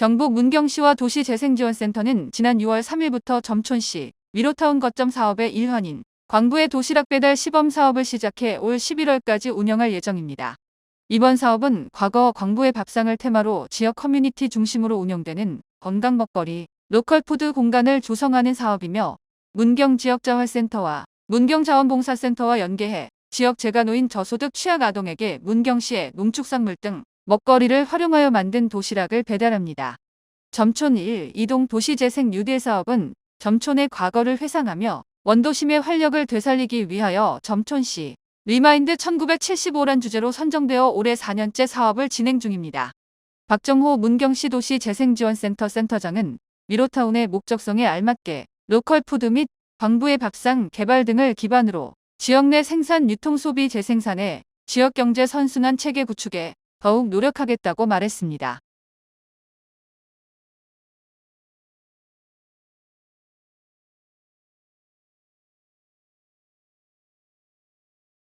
경북 문경시와 도시재생지원센터는 지난 6월 3일부터 점촌시 위로타운 거점 사업의 일환인 광부의 도시락 배달 시범 사업을 시작해 올 11월까지 운영할 예정입니다. 이번 사업은 과거 광부의 밥상을 테마로 지역 커뮤니티 중심으로 운영되는 건강 먹거리, 로컬 푸드 공간을 조성하는 사업이며 문경 지역자활센터와 문경자원봉사센터와 연계해 지역 재가 노인 저소득 취약 아동에게 문경시의 농축산물 등 먹거리를 활용하여 만든 도시락을 배달합니다. 점촌 1 이동 도시재생 뉴딜 사업은 점촌의 과거를 회상하며 원도심의 활력을 되살리기 위하여 점촌시 리마인드 1975란 주제로 선정되어 올해 4년째 사업을 진행 중입니다. 박정호 문경시 도시 재생지원센터 센터장은 미로타운의 목적성에 알맞게 로컬 푸드 및 광부의 밥상 개발 등을 기반으로 지역 내 생산 유통 소비 재생산에 지역 경제 선순환 체계 구축에 더욱 노력하겠다고 말했습니다.